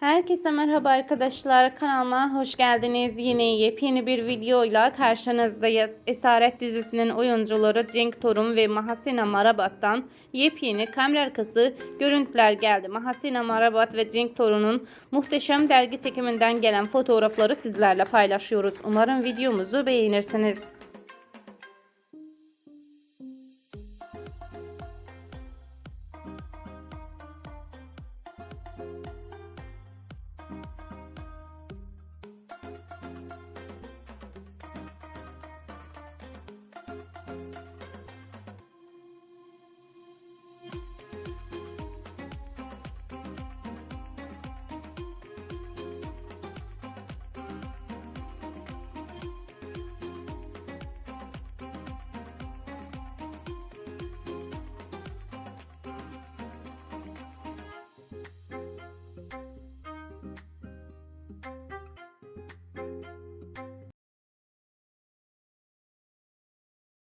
Herkese merhaba arkadaşlar. Kanalıma hoş geldiniz. Yine yepyeni bir videoyla karşınızdayız. Esaret dizisinin oyuncuları Cenk Torun ve Mahasina Marabat'tan yepyeni kamera arkası görüntüler geldi. Mahasina Marabat ve Cenk Torun'un muhteşem dergi çekiminden gelen fotoğrafları sizlerle paylaşıyoruz. Umarım videomuzu beğenirsiniz.